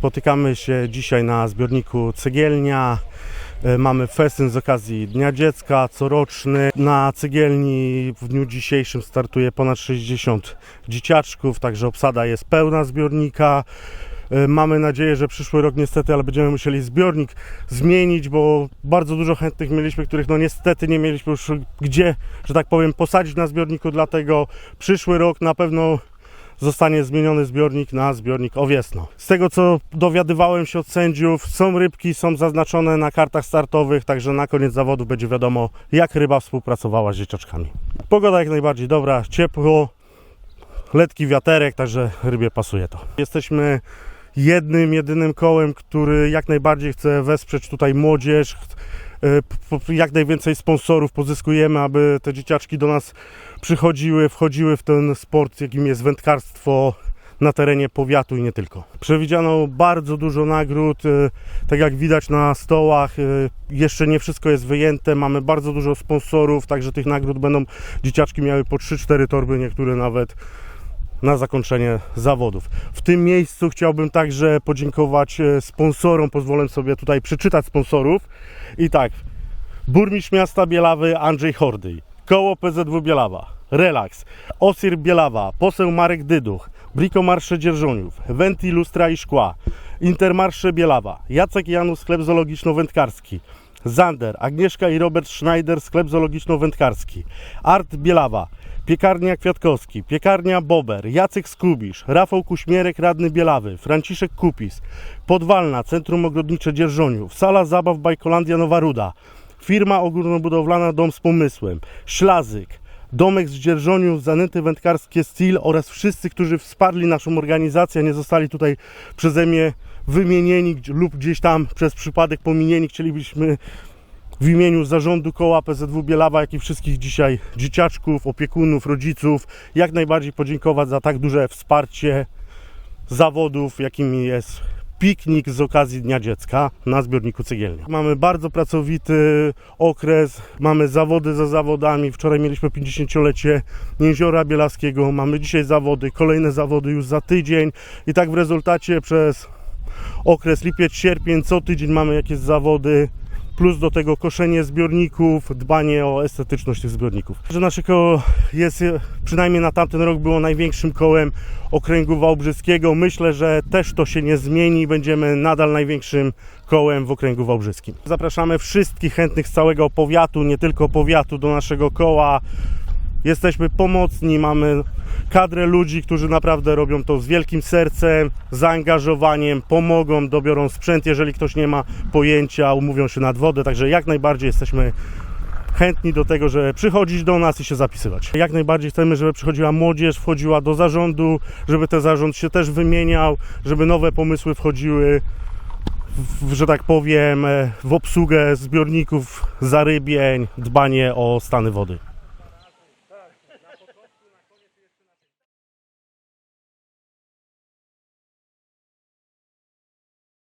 Spotykamy się dzisiaj na zbiorniku Cegielnia. E, Mamy festyn z okazji Dnia Dziecka, coroczny. Na cegielni w dniu dzisiejszym startuje ponad 60 dzieciaczków, także obsada jest pełna zbiornika. E, Mamy nadzieję, że przyszły rok niestety, ale będziemy musieli zbiornik zmienić, bo bardzo dużo chętnych mieliśmy, których no niestety nie mieliśmy już gdzie, że tak powiem, posadzić na zbiorniku, dlatego przyszły rok na pewno zostanie zmieniony zbiornik na zbiornik Owiesno. Z tego co dowiadywałem się od sędziów, są rybki, są zaznaczone na kartach startowych, także na koniec zawodów będzie wiadomo, jak ryba współpracowała z dzieciaczkami. Pogoda jak najbardziej dobra, ciepło, letki wiaterek, także rybie pasuje to. Jesteśmy jednym, jedynym kołem, który jak najbardziej chce wesprzeć tutaj młodzież. Jak najwięcej sponsorów pozyskujemy, aby te dzieciaczki do nas przychodziły, wchodziły w ten sport, jakim jest wędkarstwo na terenie powiatu i nie tylko. Przewidziano bardzo dużo nagród, e, tak jak widać na stołach, e, jeszcze nie wszystko jest wyjęte, mamy bardzo dużo sponsorów, także tych nagród będą dzieciaczki miały po 3-4 torby, niektóre nawet na zakończenie zawodów. W tym miejscu chciałbym także podziękować e, sponsorom, pozwolę sobie tutaj przeczytać sponsorów. I tak, burmistrz miasta Bielawy Andrzej Hordyj, koło PZW Bielawa, Relax, Osir Bielawa, poseł Marek Dyduch, Brikomarsze Dzierżoniów, Venti Lustra i Szkła, Intermarsze Bielawa, Jacek Janus, sklep zoologiczno-wędkarski, Zander, Agnieszka i Robert Schneider, sklep zoologiczno-wędkarski, Art Bielawa, Piekarnia Kwiatkowski, Piekarnia Bober, Jacek Skubisz, Rafał Kuśmierek, Radny Bielawy, Franciszek Kupis, Podwalna, Centrum Ogrodnicze Dzierżoniów, Sala Zabaw Bajkolandia Nowa Ruda, Firma Ogólnobudowlana Dom z Pomysłem, Ślazyk, Domek z Dzierżoniów, Zanęty Wędkarskie Steel oraz wszyscy, którzy wsparli naszą organizację, nie zostali tutaj przeze mnie wymienieni lub gdzieś tam przez przypadek pominieni. Chcielibyśmy w imieniu zarządu koła PZW Bielawa, jak i wszystkich dzisiaj dzieciaczków, opiekunów, rodziców, jak najbardziej podziękować za tak duże wsparcie zawodów, jakimi jest piknik z okazji Dnia Dziecka na zbiorniku Cegielnia. Mamy bardzo pracowity okres, mamy zawody za zawodami. Wczoraj mieliśmy 50-lecie Jeziora Bielaskiego, mamy dzisiaj zawody, kolejne zawody już za tydzień i tak w rezultacie przez okres lipiec, sierpień, co tydzień mamy jakieś zawody, plus do tego koszenie zbiorników, dbanie o estetyczność tych zbiorników. Że nasze koło jest, przynajmniej na tamten rok, było największym kołem okręgu wałbrzyskiego. Myślę, że też to się nie zmieni, będziemy nadal największym kołem w okręgu wałbrzyskim. Zapraszamy wszystkich chętnych z całego powiatu, nie tylko powiatu, do naszego koła. Jesteśmy pomocni, mamy kadrę ludzi, którzy naprawdę robią to z wielkim sercem, zaangażowaniem, pomogą, dobiorą sprzęt, jeżeli ktoś nie ma pojęcia, umówią się nad wodę, także jak najbardziej jesteśmy chętni do tego, żeby przychodzić do nas i się zapisywać. Jak najbardziej chcemy, żeby przychodziła młodzież, wchodziła do zarządu, żeby ten zarząd się też wymieniał, żeby nowe pomysły wchodziły w, że tak powiem, w obsługę zbiorników, zarybień, dbanie o stany wody.